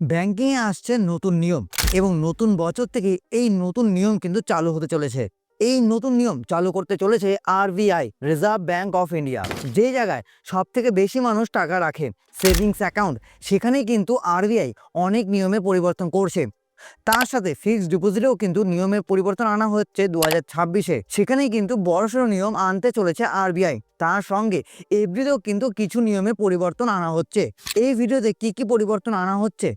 ব্যাংকিংয়ে আসছে নতুন নিয়ম এবং নতুন বছর থেকে এই নতুন নিয়ম কিন্তু চালু হতে চলেছে। এই নতুন নিয়ম চালু করতে চলেছে আর RBI reserve bank of India যে জায়গায় সব থেকে বেশি মানুষ টাকা রাখে সেভিংস অ্যাকাউন্ট সেখানেই কিন্তু আরবিআই অনেক নিয়মে পরিবর্তন করছে। তার সাথে ফিক্সড ডিপোজিটেও কিন্তু নিয়মের পরিবর্তন আনা হচ্ছে দু হাজার ছাব্বিশে। সেখানেই কিন্তু বড়সড় নিয়ম আনতে চলেছে আরবিআই তার সঙ্গে এফডিতেও কিন্তু কিছু নিয়মে পরিবর্তন আনা হচ্ছে। এই ভিডিওতে কি কি পরিবর্তন আনা হচ্ছে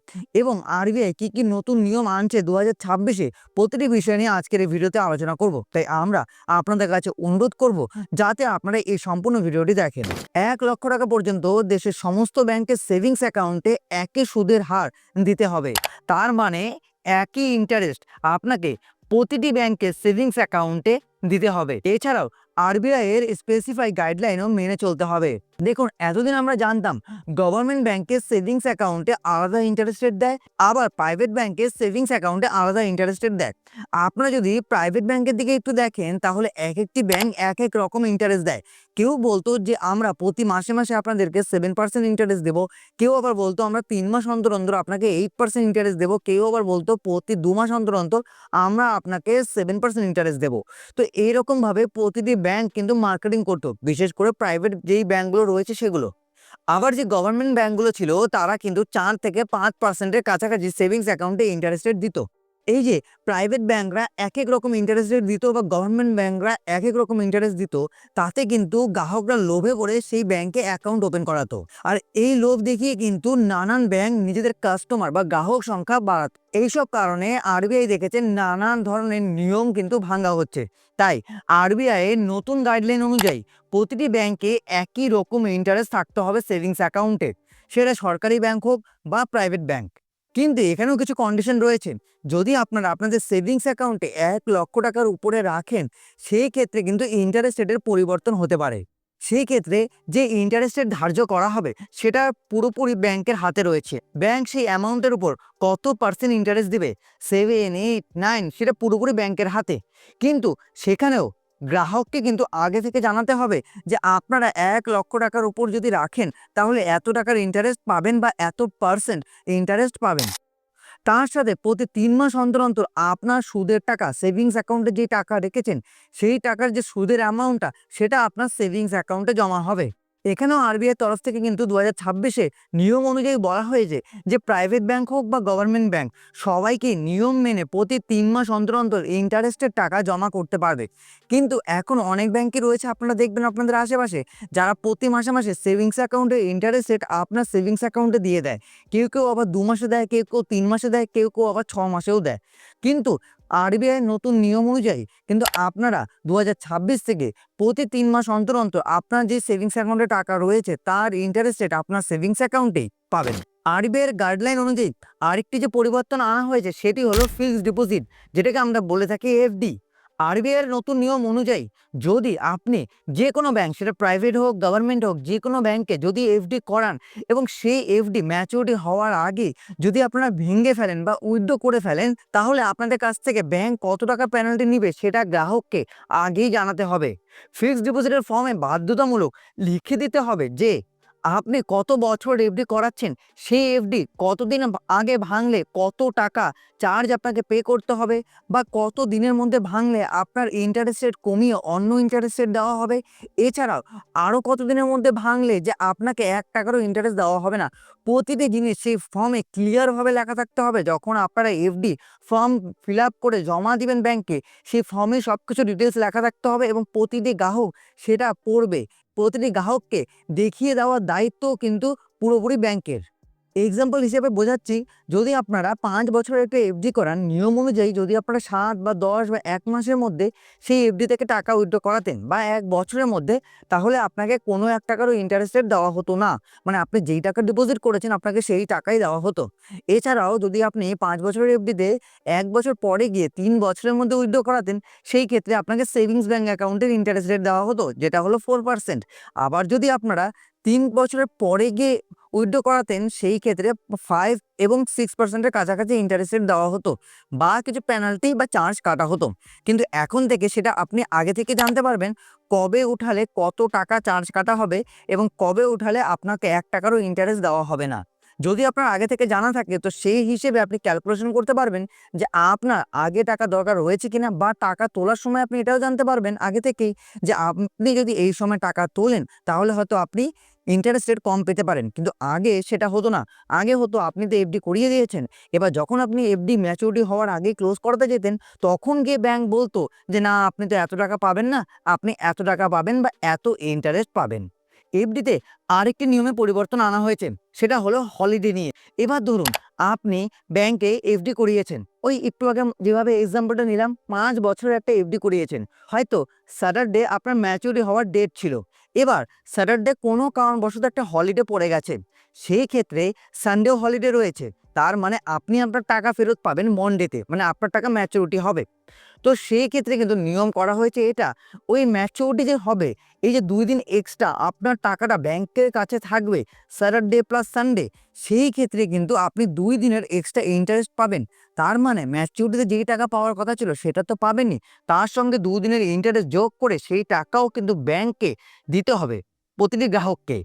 এবং আরবিআই কি কি নতুন নিয়ম আনছে দু হাজার ছাব্বিশে প্রতিটি বিষয় নিয়ে আজকের এই ভিডিওতে আলোচনা করব। তাই আমরা আপনাদের কাছে অনুরোধ করব যাতে আপনারা এই সম্পূর্ণ ভিডিওটি দেখেন। এক লক্ষ টাকা পর্যন্ত দেশের সমস্ত ব্যাংকের সেভিংস অ্যাকাউন্টে একই সুদের হার দিতে হবে। তার মানে একই ইন্টারেস্ট আপনাকে প্রতিটি ব্যাংকের সেভিংস অ্যাকাউন্টে দিতে হবে। এছাড়াও আরবিআই এর স্পেসিফাই গাইডলাইনও মেনে চলতে হবে। দেখুন, এতদিন আমরা জানতাম গভর্নমেন্ট ব্যাংকের সেভিংস অ্যাকাউন্টে আলাদা ইন্টারেস্ট রেট দেয়, আবার প্রাইভেট ব্যাংকের সেভিংস অ্যাকাউন্টে আলাদা ইন্টারেস্ট রেট দেয়। আপনারা যদি প্রাইভেট ব্যাংকের দিকে একটু দেখেন, তাহলে এক একটি ব্যাংক এক এক রকম ইন্টারেস্ট দেয়। কেউ বলতো যে, আমরা প্রতি মাসে মাসে আপনাদেরকে সেভেন পার্সেন্ট ইন্টারেস্ট দেবো। কেউ আবার বলতো, আমরা তিন মাস অন্তর অন্তর আপনাকে এইট পার্সেন্ট ইন্টারেস্ট দেবো। কেউ আবার বলতো, প্রতি দু মাস অন্তর অন্তর আমরা আপনাকে সেভেন পার্সেন্ট ইন্টারেস্ট দেবো। তো এইরকমভাবে প্রতিটি ব্যাংক কিন্তু মার্কেটিং করতো। বিশেষ করে প্রাইভেট যেই ব্যাংকগুলো রয়েছে সেগুলো। আবার যে গভর্নমেন্ট ব্যাঙ্কগুলো ছিল, তারা কিন্তু চার থেকে পাঁচ পার্সেন্টের কাছাকাছি সেভিংস অ্যাকাউন্টে ইন্টারেস্টেড দিত। এই যে প্রাইভেট ব্যাংকরা এক এক রকম ইন্টারেস্ট রেট দিত বা গভর্নমেন্ট ব্যাংকরা এক এক রকম ইন্টারেস্ট দিত, তাতে কিন্তু গ্রাহকরা লোভে পড়ে সেই ব্যাংকে অ্যাকাউন্ট ওপেন করাতো। আর এই লোভ দেখিয়ে কিন্তু নানান ব্যাংক নিজেদের কাস্টমার বা গ্রাহক সংখ্যা বাড়াত। এইসব কারণে আরবিআই দেখেছে নানান ধরনের নিয়ম কিন্তু ভাঙা হচ্ছে। তাই আরবিআই এর নতুন গাইডলাইন অনুযায়ী প্রতিটি ব্যাংকে একই রকম ইন্টারেস্ট থাকতে হবে সেভিংস অ্যাকাউন্টে সেটা সরকারি ব্যাংক হোক বা প্রাইভেট ব্যাংক কিন্তু এখানেও কিছু কন্ডিশন রয়েছে। যদি আপনারা আপনাদের সেভিংস অ্যাকাউন্টে এক লক্ষ টাকার উপরে রাখেন সেই ক্ষেত্রে কিন্তু ইন্টারেস্ট রেটের পরিবর্তন হতে পারে। সেই ক্ষেত্রে যে ইন্টারেস্ট রেট ধার্য করা হবে, সেটা পুরোপুরি ব্যাংকের হাতে রয়েছে। ব্যাংক সেই অ্যামাউন্টের উপর কত পার্সেন্ট ইন্টারেস্ট দিবে? সেভেন এইট নাইন সেটা পুরোপুরি ব্যাংকের হাতে। কিন্তু সেখানেও গ্রাহককে কিন্তু আগে থেকে জানাতে হবে যে, আপনারা এক লক্ষ টাকার উপর যদি রাখেন, তাহলে এত টাকার ইন্টারেস্ট পাবেন বা এত পার্সেন্ট ইন্টারেস্ট পাবেন। তার সাথে প্রতি তিন মাস অন্তর অন্তর আপনার সুদের টাকা সেভিংস অ্যাকাউন্টে যে টাকা রেখেছেন, সেই টাকার যে সুদের অ্যামাউন্টটা সেটা আপনার সেভিংস অ্যাকাউন্টে জমা হবে। এখানেও আরবিআই তরফ থেকে কিন্তু দু হাজার ছাব্বিশে নিয়ম অনুযায়ী বলা হয়েছে যে প্রাইভেট ব্যাংক হোক বা গভর্নমেন্ট ব্যাংক সবাইকে নিয়ম মেনে প্রতি তিন মাস অন্তর অন্তর ইন্টারেস্টের টাকা জমা করতে পারবে। কিন্তু এখন অনেক ব্যাংকই রয়েছে, আপনারা দেখবেন আপনাদের আশেপাশে, যারা প্রতি মাসে মাসে সেভিংস অ্যাকাউন্টে ইন্টারেস্ট রেট আপনার সেভিংস অ্যাকাউন্টে দিয়ে দেয়। কেউ কেউ আবার দু মাসে দেয়, কেউ কেউ তিন মাসে দেয়, কেউ কেউ আবার ছ মাসেও দেয়। কিন্তু আরবিআই নতুন নিয়ম অনুযায়ী কিন্তু আপনারা দু হাজার ছাব্বিশ থেকে প্রতি তিন মাস অন্তর অন্তর আপনার যে সেভিংস অ্যাকাউন্টে টাকা রয়েছে, তার ইন্টারেস্ট রেট আপনার সেভিংস অ্যাকাউন্টেই পাবেন। আরবিআইয়ের গাইডলাইন অনুযায়ী আরেকটি যে পরিবর্তন আনা হয়েছে, সেটি হলো ফিক্সড ডিপোজিট যেটাকে আমরা বলে থাকি এফডি আরবিআইয়ের নতুন নিয়ম অনুযায়ী যদি আপনি যে কোনো ব্যাংক সেটা প্রাইভেট হোক গভর্নমেন্ট হোক যে কোনো ব্যাংকে যদি এফডি করান এবং সেই এফডি ম্যাচুরিটি হওয়ার আগে যদি আপনারা ভেঙে ফেলেন বা উইথড্র করে ফেলেন, তাহলে আপনাদের কাছ থেকে ব্যাংক কত টাকা পেনাল্টি নিবে সেটা গ্রাহককে আগেই জানাতে হবে। ফিক্সড ডিপোজিটের ফর্মে বাধ্যতামূলক লিখে দিতে হবে যে আপনি কত বছর এফডি করাচ্ছেন? সেই এফডি কতদিন আগে ভাঙলে কত টাকা চার্জ আপনাকে পে করতে হবে? বা কত দিনের মধ্যে ভাঙলে আপনার ইন্টারেস্ট রেট কমিয়ে অন্য ইন্টারেস্ট রেট দেওয়া হবে? এছাড়াও আরও কত দিনের মধ্যে ভাঙলে যে আপনাকে এক টাকারও ইন্টারেস্ট দেওয়া হবে না? প্রতিটি জিনিস সেই ফর্মে ক্লিয়ারভাবে লেখা থাকতে হবে। যখন আপনারা এফডি ফর্ম ফিল আপ করে জমা দিবেন ব্যাংকে সেই ফর্মে সব কিছু ডিটেলস লেখা থাকতে হবে এবং প্রতিটি গ্রাহক সেটা পড়বে। প্রতিটি গ্রাহককে দেখিয়ে দেওয়ার দায়িত্ব কিন্তু পুরোপুরি ব্যাংকের। এক্সাম্পল হিসেবে বোঝাচ্ছি, যদি আপনারা পাঁচ বছরের একটা এফডি করান, নিয়ম অনুযায়ী যদি আপনারা সাত বা দশ বা এক মাসের মধ্যে সেই এফডি থেকে টাকা উইথড্র করাতেন বা এক বছরের মধ্যে, তাহলে আপনাকে কোনো এক টাকারও ইন্টারেস্ট রেট দেওয়া হতো না। মানে আপনি যেই টাকা ডিপোজিট করেছেন, আপনাকে সেই টাকাই দেওয়া হতো। এছাড়াও যদি আপনি পাঁচ বছরের এফডিতে এক বছর পরে গিয়ে তিন বছরের মধ্যে উইথড্র করাতেন, সেই ক্ষেত্রে আপনাকে সেভিংস ব্যাঙ্ক অ্যাকাউন্টের ইন্টারেস্ট রেট দেওয়া হতো, যেটা হলো ফোর পার্সেন্ট আবার যদি আপনারা তিন বছরের পরে গিয়ে উইথড্র করাতেন, সেই ক্ষেত্রে ফাইভ এবং সিক্স পার্সেন্টের কাছাকাছি ইন্টারেস্ট দেওয়া হতো বা কিছু পেনাল্টি বা চার্জ কাটা হতো। কিন্তু এখন থেকে সেটা আপনি আগে থেকে জানতে পারবেন কবে উঠালে কত টাকা চার্জ কাটা হবে এবং কবে উঠালে আপনাকে এক টাকারও ইন্টারেস্ট দেওয়া হবে না। যদি আপনার আগে থেকে জানা থাকে তো সেই হিসেবে আপনি ক্যালকুলেশন করতে পারবেন যে আপনার আগে টাকা দরকার রয়েছে কিনা বা টাকা তোলার সময় আপনি এটাও জানতে পারবেন আগে থেকেই যে আপনি যদি এই সময় টাকা তোলেন তাহলে হয়তো আপনি ইন্টারেস্ট রেট কম পেতে পারেন। কিন্তু আগে সেটা হতো না। আগে হতো, আপনি তো এফডি করিয়ে দিয়েছেন। এবার যখন আপনি এফডি ম্যাচুরিটি হওয়ার আগে ক্লোজ করাতে যেতেন, তখন গিয়ে ব্যাংক বলতো যে, না, আপনি তো এত টাকা পাবেন না। আপনি এত টাকা পাবেন বা এত ইন্টারেস্ট পাবেন। এফডিতে আরেকটি নিয়মে পরিবর্তন আনা হয়েছে। সেটা হলো হলিডে নিয়ে। এবার ধরুন, আপনি ব্যাংকে এফডি করিয়েছেন। ওই একটু আগে যেভাবে এক্সাম্পলটা নিলাম, পাঁচ বছরের একটা এফডি করিয়েছেন। হয়তো স্যাটারডে আপনার ম্যাচুরি হওয়ার ডেট ছিল। এবার স্যাটারডে কোনো কারণবশত একটা হলিডে পড়ে গেছে। সেই ক্ষেত্রে সানডেও হলিডে রয়েছে। তার মানে আপনি আপনার টাকা ফেরত পাবেন মন্ডেতে মানে আপনার টাকা ম্যাচুরিটি হবে। তো সেই ক্ষেত্রে কিন্তু নিয়ম করা হয়েছে এটা। ওই ম্যাচিউরিটি যে হবে, এই যে দুই দিন এক্সট্রা আপনার টাকাটা ব্যাংকের কাছে থাকবে স্যাটারডে প্লাস সানডে সেই ক্ষেত্রে কিন্তু আপনি দুই দিনের এক্সট্রা ইন্টারেস্ট পাবেন। তার মানে ম্যাচিউরিটিতে যেই টাকা পাওয়ার কথা ছিল সেটা তো পাবেনই। তার সঙ্গে দুদিনের ইন্টারেস্ট যোগ করে সেই টাকাও কিন্তু ব্যাংকে দিতে হবে, প্রতিটি গ্রাহককে।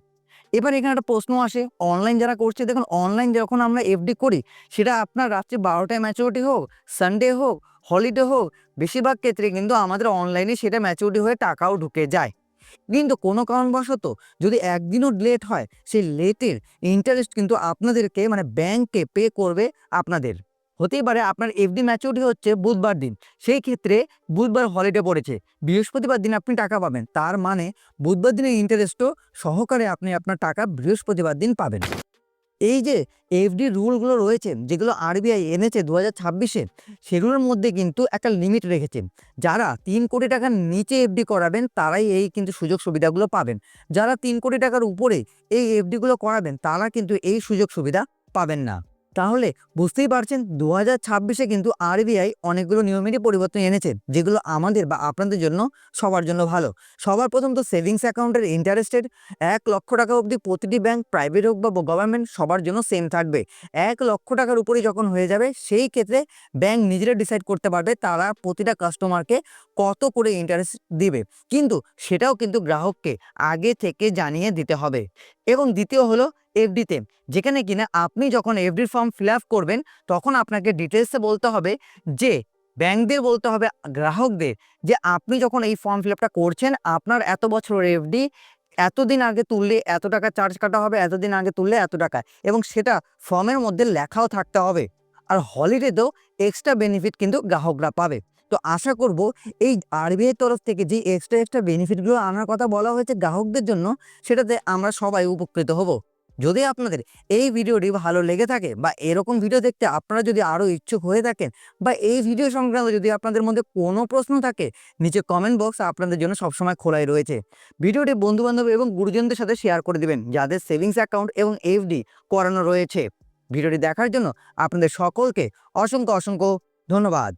এবার এখানে একটা প্রশ্ন আসে অনলাইন যারা করছে, দেখুন অনলাইন যখন আমরা এফডি করি, সেটা আপনার রাত্রে বারোটায় ম্যাচুরিটি হোক সানডে হোক হলিডে হোক, বেশিরভাগ ক্ষেত্রে কিন্তু আমাদের অনলাইনে সেটা ম্যাচুরিটি হয়ে টাকাও ঢুকে যায়। কিন্তু কোনো কারণবশত যদি একদিনও লেট হয়, সেই লেটের ইন্টারেস্ট কিন্তু আপনাদেরকে মানে ব্যাংকে পে করবে আপনাদের। হতেই পারে আপনার এফডি ম্যাচুরিটি হচ্ছে বুধবার দিন। সেই ক্ষেত্রে বুধবার হলিডে পড়েছে। বৃহস্পতিবার দিন আপনি টাকা পাবেন। তার মানে বুধবার দিনের ইন্টারেস্টও সহকারে আপনি আপনার টাকা বৃহস্পতিবার দিন পাবেন। এই যে এফডি রুলগুলো রয়েছে, যেগুলো আরবিআই এনেছে দু হাজার ছাব্বিশে, সেগুলোর মধ্যে কিন্তু একটা লিমিট রেখেছে। যারা তিন কোটি টাকার নিচে এফডি করাবেন, তারাই এই কিন্তু সুযোগ সুবিধাগুলো পাবেন। যারা তিন কোটি টাকার উপরে এই এফডিগুলো করাবেন, তারা কিন্তু এই সুযোগ সুবিধা পাবেন না। তাহলে বুঝতেই পারছেন দু হাজার ছাব্বিশে কিন্তু আরবিআই অনেকগুলো নিয়মেরই পরিবর্তন এনেছে, যেগুলো আমাদের বা আপনাদের জন্য সবার জন্য ভালো। সবার প্রথম তো সেভিংস অ্যাকাউন্টের ইন্টারেস্টেড, এক লক্ষ টাকা অবধি প্রতিটি ব্যাংক, প্রাইভেট হোক বা গভর্নমেন্ট, সবার জন্য সেম থাকবে। এক লক্ষ টাকার উপরে যখন হয়ে যাবে, সেই ক্ষেত্রে ব্যাংক নিজেরা ডিসাইড করতে পারবে তারা প্রতিটা কাস্টমারকে কত করে ইন্টারেস্ট দিবে। কিন্তু সেটাও কিন্তু গ্রাহককে আগে থেকে জানিয়ে দিতে হবে। এবং দ্বিতীয় হলো এফডিতে যেখানে কিনা আপনি যখন এফডির ফর্ম ফিল করবেন, তখন আপনাকে ডিটেলসে বলতে হবে যে, ব্যাংকদের বলতে হবে, গ্রাহকদের, যে আপনি যখন এই ফর্ম ফিল করছেন, আপনার এত বছরের এফডি এতদিন আগে তুললে এত টাকা চার্জ কাটা হবে, এতদিন আগে তুললে এত টাকা, এবং সেটা ফর্মের মধ্যে লেখাও থাকতে হবে। আর হলিডেতেও এক্সট্রা বেনিফিট কিন্তু গ্রাহকরা পাবে। তো আশা করব এই আরবিআই তরফ থেকে যে এক্সট্রা এক্সট্রা বেনিফিটগুলো আনার কথা বলা হয়েছে গ্রাহকদের জন্য, সেটাতে আমরা সবাই উপকৃত হব। যদি আপনাদের এই ভিডিওটি ভালো লেগে থাকে বা এরকম ভিডিও দেখতে আপনারা যদি আরও ইচ্ছুক হয়ে থাকেন বা এই ভিডিও সংক্রান্ত যদি আপনাদের মধ্যে কোনো প্রশ্ন থাকে, নিচে কমেন্ট বক্স আপনাদের জন্য সবসময় খোলাই রয়েছে। ভিডিওটি বন্ধুবান্ধব এবং গুরুজনদের সাথে শেয়ার করে দিবেন, যাদের সেভিংস অ্যাকাউন্ট এবং এফডি করানো রয়েছে। ভিডিওটি দেখার জন্য আপনাদের সকলকে অসংখ্য অসংখ্য ধন্যবাদ।